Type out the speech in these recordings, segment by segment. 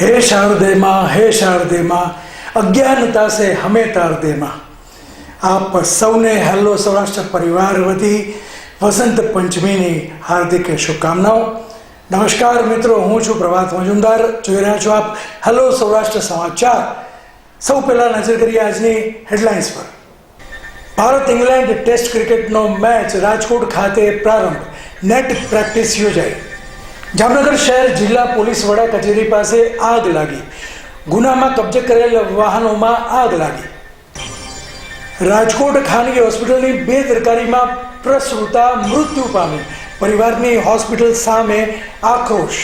હે શારદેમાં હે શારદેમાં, અજ્ઞાનતા સે હમે તારદેમાં. આપ સૌને હેલો સૌરાષ્ટ્ર પરિવાર વતી વસંત પંચમીની હાર્દિક શુભકામનાઓ. નમસ્કાર મિત્રો, હું છું પ્રભાત મજુમદાર. જોઈ રહ્યા છો આપ હેલો સૌરાષ્ટ્ર સમાચાર. સૌ પહેલાં નજર કરીએ આજની હેડલાઇન્સ પર. ભારત ઇંગ્લેન્ડ ટેસ્ટ ક્રિકેટનો મેચ રાજકોટ ખાતે પ્રારંભ. નેટ પ્રેક્ટિસ યોજાઈ. જામનગર શહેર જિલ્લા પોલીસ વડા કચેરી પાસે આગ લાગી. ગુનામાં કબજે કરેલ વાહનોમાં આગ લાગી. રાજકોટ ખાનગી હોસ્પિટલની બેદરકારીમાં પ્રસૂતા મૃત્યુ પામી પરિવારની હોસ્પિટલ સામે આક્રોશ.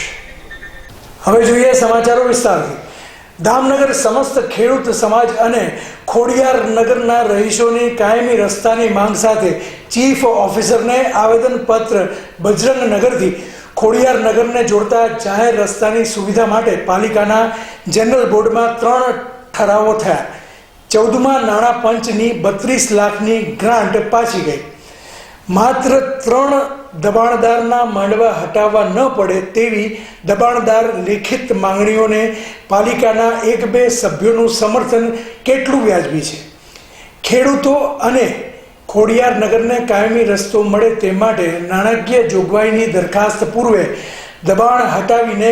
હવે જોઈએ સમાચારો વિસ્તારથી. દામનગર સમસ્ત ખેડૂત સમાજ અને ખોડિયાર નગરના રહીશોની કાયમી રસ્તાની માંગ સાથે ચીફ ઓફિસરને આવેદનપત્ર બજરંગ નગરથી ખોડિયાર નગરને જોડતા જાહેર રસ્તાની સુવિધા માટે પાલિકાના જનરલ બોર્ડમાં ત્રણ ઠરાવો થયા. ચૌદમાં નાણાં પંચની બત્રીસ લાખની ગ્રાન્ટ પાછી ગઈ. માત્ર ત્રણ દબાણદારના માંડવા હટાવવા ન પડે તેવી દબાણદાર લેખિત માંગણીઓને પાલિકાના એક બે સભ્યોનું સમર્થન કેટલું વ્યાજબી છે? ખેડૂતો અને ખોડિયાર નગરને કાયમી રસ્તો મળે તે માટે નાણાકીય જોગવાઈની દરખાસ્ત પૂર્વે દબાણ હટાવીને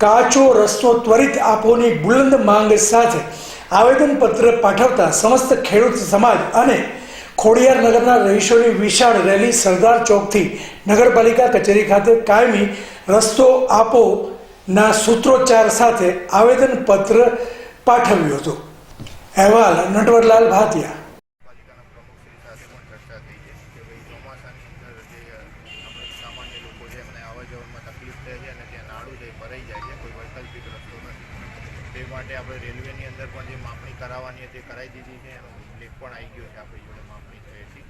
કાચો રસ્તો ત્વરિત આપોની બુલંદ માંગ સાથે આવેદનપત્ર પાઠવતા સમસ્ત ખેડૂત સમાજ અને ખોડિયાર નગરના રહીશોની વિશાળ રેલી સરદાર ચોકથી નગરપાલિકા કચેરી ખાતે કાયમી રસ્તો આપો ના સૂત્રોચ્ચાર સાથે આવેદનપત્ર પાઠવ્યું હતું. અહેવાલ નટવરલાલ ભાતિયા પાલિકાના પ્રમુખશ્રી સાથે પણ ચર્ચા થઈ છે કે ભાઈ ચોમાસાની અંદર જે આપણે સામાન્ય લોકો છે એમને આવવા જવામાં તકલીફ થાય છે અને ત્યાં નાડું જે ભરાઈ જાય છે, કોઈ વૈકલ્પિક રસ્તો નથી. તે માટે આપણે રેલવેની અંદર પણ જે માપણી કરાવવાની હતી કરાવી દીધી છે, એનો લેખ પણ આવી ગયો છે આપણી જોડે માપણી થયેલી.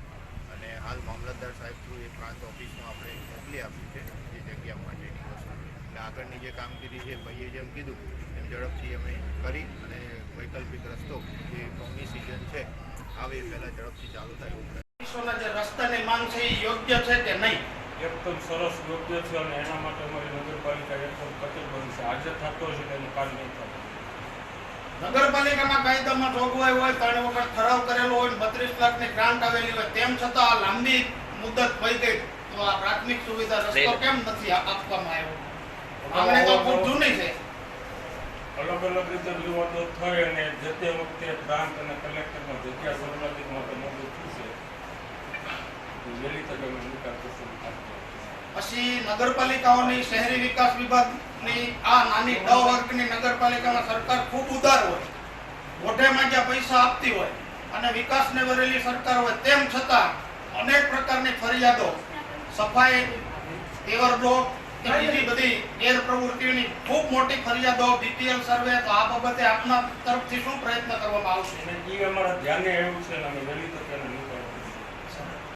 અને હાલ મામલતદાર સાહેબ થ્રુ એ પ્રાંત ઓફિસમાં આપણે મોકલી આપી છે, જે જગ્યા માટેની વસ્તુ એટલે આગળની જે કામગીરી છે, ભાઈએ જેમ કીધું, એમ ઝડપથી અમે કરી અને વૈકલ્પિક રસ્તો જે કોમની સિઝન છે, આવે એ પહેલાં ઝડપથી ચાલુ થાય એવું પ્રયત્ન જે રસ્તાની માંગ છે એ યોગ્ય છે કે નહીં? એકદમ સરસ યોગ્ય છે અને એના માટે અમારી નગરપાલિકા એકદમ કટિબદ્ધ છે. આજે થતો છે તેનું કામ નહીં થાય. નગરપાલિકાના કાયદામાં જોગવાઈ હોય ત્રણ વખત ઠરાવ કરેલો હોય બત્રીસ લાખની ગ્રાન્ટ આવેલી હોય તેમ છતાં આ લાંબી મુદત પડી ગઈ. તો આ પ્રાથમિક સુવિધા રસ્તો કેમ નથી આપવામાં આવ્યો? આપણે તો ખૂબ જૂની છે. અલગ અલગ રીતે વિવાદો થઈ અને જે તે વખતે પ્રાંત અને કલેક્ટરમાં જગ્યા સંબંધિત માટે મોટું થયું છે વહેલી તકે અમે નિકાલ કરશું પછી નગરપાલિકાઓની શહેરી વિકાસ વિભાગની આ નાની ડ વર્ગની નગરપાલિકામાં સરકાર ખૂબ ઉદાર હોય, મોઢે માંગ્યા પૈસા આપતી હોય અને વિકાસને વરેલી સરકાર હોય તેમ છતાં અનેક પ્રકારની ફરિયાદો, સફાઈ બ્લોક કે બીજી બધી ગેરપ્રવૃત્તિઓની ખૂબ મોટી ફરિયાદો બીપીએલ સર્વે, તો આ બાબતે આપના તરફથી શું પ્રયત્ન કરવામાં આવશે? એ અમારા ધ્યાને આવ્યું છે અને વહેલી તકે